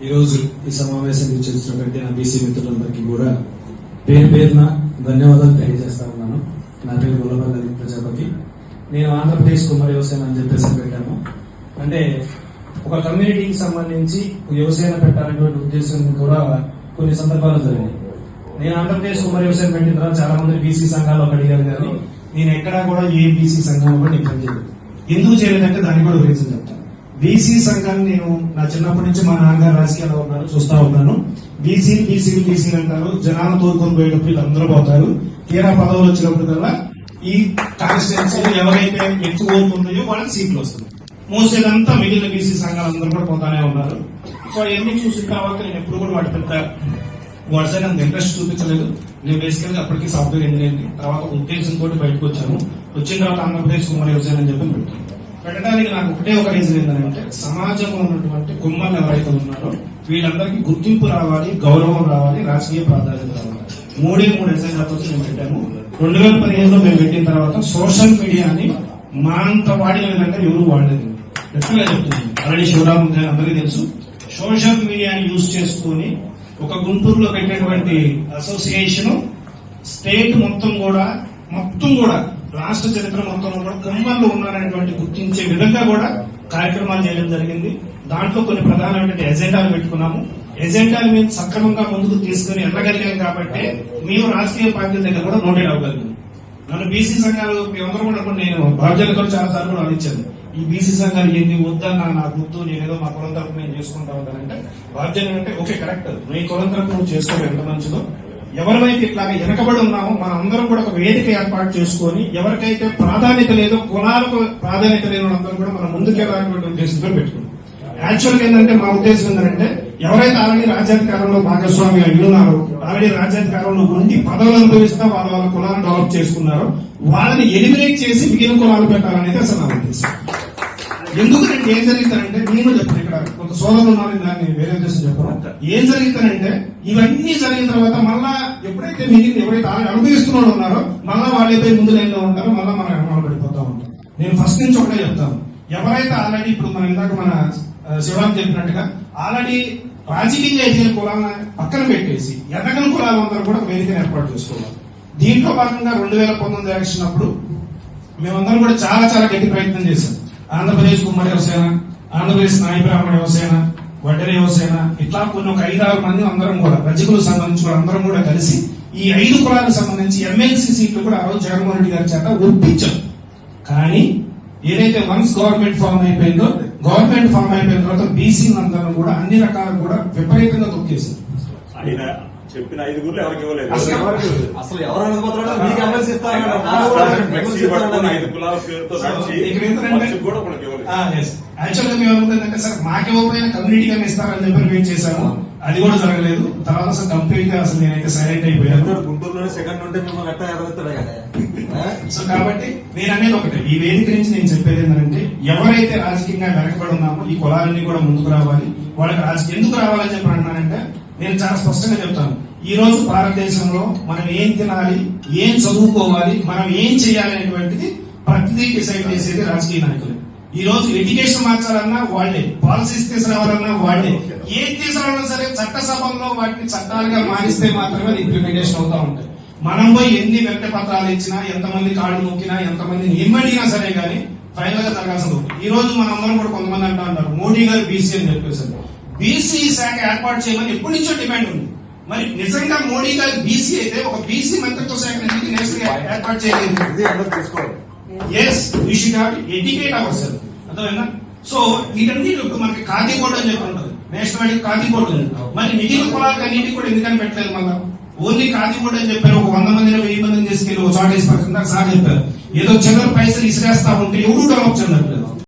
ఈరోజు ఈ సమావేశానికి చేసినటువంటి నా బీసీ మిత్రులందరికీ కూడా పేరు పేరున ధన్యవాదాలు తెలియజేస్తా ఉన్నాను. నా పేరు గుల్లపల్లి ప్రజాపతి. నేను ఆంధ్రప్రదేశ్ కుమార్ వ్యవసాయం అని చెప్పేసి పెట్టాను. అంటే ఒక కమ్యూనిటీకి సంబంధించి వ్యవసాయం పెట్టాలనేటువంటి ఉద్దేశం కూడా కొన్ని సందర్భాలు జరిగాయి నేను ఆంధ్రప్రదేశ్ కుమార్ వ్యవసాయం పెట్టిన తర్వాత చాలా మంది బీసీ సంఘాలు అడిగారు కానీ నేను ఎక్కడా కూడా ఏ బీసీ సంఘం కూడా నేను పనిచేయలేదు ఎందుకు చేయలేదంటే దాన్ని కూడా రీజన్ చెప్తాను. బీసీ సంఘాన్ని నేను నా చిన్నప్పటి నుంచి మా నాన్నగారు రాజకీయాల్లో ఉన్నారు చూస్తా ఉన్నాను. బీసీ బీసీ బీసీ అంటారు. జనాలు తోడుకొని పోయేటప్పుడు వీళ్ళందరూ పోతారు. తీరా పదవులు వచ్చినప్పుడు కల్లా ఈ కాన్స్టిట్యున్సీలు ఎవరైతే ఎక్కువ ఓట్లు ఉన్నాయో వాళ్ళకి సీట్లు వస్తుంది మోస్ట్ అంతా మిగిలిన బీసీ సంఘాలు అందరూ కూడా పోతానే ఉన్నారు. సో అవన్నీ చూసిన తర్వాత నేను ఎప్పుడు కూడా వాటి పెద్ద వాటి అంత ఇంట్రెస్ట్ చూపించలేదు. నేను బేసికల్గా అప్పటికి సాఫ్ట్వేర్ ఇంజనీరింగ్ తర్వాత ఉద్దేశంతో బయటకు వచ్చాను. వచ్చిన తర్వాత ఆంధ్రప్రదేశ్ కుమార్ వ్యవసాయం అని చెప్పి పెట్టాను పెట్టడానికి నాకు ఒకటే ఒక రీజన్ ఏంటంటే సమాజంలో ఉన్నటువంటి కుమ్మలు ఎవరైతే ఉన్నారో వీళ్ళందరికీ గుర్తింపు రావాలి గౌరవం రావాలి రాజకీయ ప్రాధాన్యత రావాలి. మూడే మూడు ఎజెండాతో మేము పెట్టాము. రెండు వేల పదిహేనులో మేము పెట్టిన తర్వాత సోషల్ మీడియాని మా అంత వాడిన విధంగా ఎవరు వాడలేదు. ఎట్లా చెప్తుంది ఆల్రెడీ శివరామ్ గారు అందరికీ తెలుసు. సోషల్ మీడియాని యూజ్ చేసుకొని ఒక గుంటూరులో పెట్టినటువంటి అసోసియేషన్ స్టేట్ మొత్తం కూడా మొత్తం కూడా రాష్ట్ర చరిత్ర మొత్తం కూడా కుమ్మల్లో ఉన్నారనేటువంటి గుర్తించే విధంగా కూడా కార్యక్రమాలు చేయడం జరిగింది. దాంట్లో కొన్ని ప్రధానమైనటువంటి ఎజెండాలు పెట్టుకున్నాము. ఎజెండాలు మేము సక్రమంగా ముందుకు తీసుకుని వెళ్ళగలిగాం కాబట్టి మేము రాజకీయ పార్టీల దగ్గర కూడా నోటెడ్ అవ్వగలిగాం. నన్ను బీసీ సంఘాలు మేమందరం కూడా నేను బాధ్యతలు చాలా సార్లు కూడా అందించాను. ఈ బీసీ సంఘాలు ఏంటి వద్దన్నా గుర్తు నేను నేనేదో మా కులం తరపు నేను చేసుకుంటా ఉంటానంటే బాధ్యత అంటే ఓకే కరెక్ట్. నీ కులం తరపు నువ్వు చేసుకోవడం ఎంత మంచిదో. ఎవరివైతే ఇట్లాగా వెనకబడి ఉన్నామో మన అందరం కూడా ఒక వేదిక ఏర్పాటు చేసుకొని ఎవరికైతే ప్రాధాన్యత లేదో కులాలకు ప్రాధాన్యత లేని వాళ్ళందరూ కూడా మనం ముందుకెళ్ళాలనేటువంటి ఉద్దేశంతో పెట్టుకున్నాం. యాక్చువల్గా ఏంటంటే మా ఉద్దేశం ఏంటంటే ఎవరైతే ఆల్రెడీ రాజ్యాధికారంలో భాగస్వామి అయ్యున్నారో ఆల్రెడీ రాజ్యాధికారంలో ఉండి పదవులు అనుభవిస్తా వాళ్ళ వాళ్ళ కులాలను డెవలప్ చేసుకున్నారో వాళ్ళని ఎలిమినేట్ చేసి మిగిలిన కులాలు పెట్టాలనేది అసలు నా ఉద్దేశం. ఎందుకంటే ఏం జరుగుతారంటే నేను చెప్పాను ఇక్కడ కొంత సోదరులు ఉన్నారని దాన్ని వేరే ఉద్దేశం చెప్పను. ఏం జరుగుతారంటే ఇవన్నీ జరిగిన తర్వాత మళ్ళా ఎప్పుడైతే మిగిలిన ఎవరైతే ఆల్రెడీ అనుభవిస్తున్న ఉన్నారో మళ్ళా వాళ్ళైతే ముందు లైన్లో ఉంటారో మళ్ళా మన ఎడమాలు పడిపోతా ఉంటాం నేను ఫస్ట్ నుంచి ఒకటే చెప్తాను. ఎవరైతే ఆల్రెడీ ఇప్పుడు మన ఇందాక మన శివరామ్ చెప్పినట్టుగా ఆల్రెడీ రాజకీయంగా ఎదిగిన కులాలను పక్కన పెట్టేసి ఎదగని కులాలందరూ కూడా వేదికను ఏర్పాటు చేసుకోవాలి. దీంట్లో భాగంగా రెండు వేల పంతొమ్మిది ఎలక్షన్ అప్పుడు మేమందరం కూడా చాలా చాలా గట్టి ప్రయత్నం చేశాం. ఆంధ్రప్రదేశ్ కుమ్మడి యువసేన ఆంధ్రప్రదేశ్ నాయ బ్రాహ్మణ యువసేన వడ్డరి యువసేన ఇట్లా కొన్ని ఒక ఐదు ఆరు మంది అందరం కూడా రజకులకు సంబంధించి అందరం కూడా కలిసి ఈ ఐదు కులాలకు సంబంధించి ఎమ్మెల్సీ సీట్లు కూడా ఆ రోజు జగన్మోహన్ రెడ్డి గారి చేత ఒప్పించాం. కానీ ఏదైతే వన్స్ గవర్నమెంట్ ఫామ్ అయిపోయిందో గవర్నమెంట్ ఫామ్ అయిపోయిన తర్వాత బీసీ అందరం కూడా అన్ని రకాలు కూడా విపరీతంగా తొక్కేసింది చెప్పిన ఐదుగురు ఎవరికి ఇవ్వలేదు. అసలు ఎవరికి ఇవ్వలేదు. అసలు ఎవరు. ఐదు కులాల పేరుతో కూడా మనకి ఇవ్వలేదు. యాక్చువల్గా మేము అనుకుంటే సార్ మాకివ్వకపోయిన కమ్యూనిటీ కన్నా ఇస్తారని చెప్పి వెయిట్ చేశాము అది కూడా జరగలేదు. తర్వాత అసలు కంప్లీట్గా అసలు నేనైతే సైలెంట్ అయిపోయాను. గుంటూరులోనే సెకండ్ ఉంటే మిమ్మల్ని ఎట్టా ఎదగలుగుతాడు కదా? సో కాబట్టి నేను అనేది ఒకటి. ఈ వేదిక నుంచి నేను చెప్పేది ఏంటంటే ఎవరైతే రాజకీయంగా వెనకబడి ఉన్నామో ఈ కులాలన్నీ కూడా ముందుకు రావాలి. వాళ్ళకి రాజకీయం ఎందుకు రావాలని చెప్పి అంటున్నానంటే నేను చాలా స్పష్టంగా చెప్తాను. ఈ రోజు భారతదేశంలో మనం ఏం తినాలి ఏం చదువుకోవాలి మనం ఏం చేయాలి అనేటువంటిది ప్రతిదీ డిసైడ్ చేసేది రాజకీయ నాయకులు. ఈ రోజు ఎడ్యుకేషన్ మార్చాలన్నా వాళ్ళే పాలసీస్ తీసుకురావాలన్నా వాళ్ళే. ఏం తీసుకురావాలన్నా సరే చట్టసభల్లో వాటిని చట్టాలుగా మారిస్తే మాత్రమే ఇంప్లిమెంటేషన్ అవుతా ఉంటాయి. మనం పోయి ఎన్ని వెంట పత్రాలు ఇచ్చినా ఎంతమంది కాళ్ళు నొక్కినా ఎంతమంది నిమ్మడినా సరే కానీ ఫైనల్గా జరగాల్సింది ఒకటి. ఈ రోజు మన అందరం కూడా కొంతమంది అంటా ఉంటారు. మోడీ గారు బీసీ అని చెప్పేసి బీసీ శాఖ ఏర్పాటు చేయమని ఎప్పటి నుంచో డిమాండ్ ఉంది. మరి నిజంగా మోడీ గారు బీసీ అయితే ఒక బీసీ మంత్రిత్వ శాఖ నేషనల్ ఏర్పాటు చేయలేదు. Yes we should educate ourself అర్థమైందా? సో వీటన్నిటి ఇప్పుడు మనకి ఖాదీ కోడ్ అని చెప్పి ఉంటుంది. నేషనల్ ఐడి ఖాదీ కోడ్ ఉంది మరి మిగిలిన కులాలకు అన్నిటికీ కూడా ఎందుకని పెట్టలేదు మళ్ళా? ఓన్లీ ఖాదీ కోడ్ అని చెప్పారు. ఒక వంద మందిని వెయ్యి మందిని తీసుకెళ్ళి ఒక చోట వేసి పడుతుందా సార్ చెప్పారు. ఏదో చిల్లర పైసలు ఇసిరేస్తా ఉంటే ఎవరు డెవలప్ చెందట్లేదు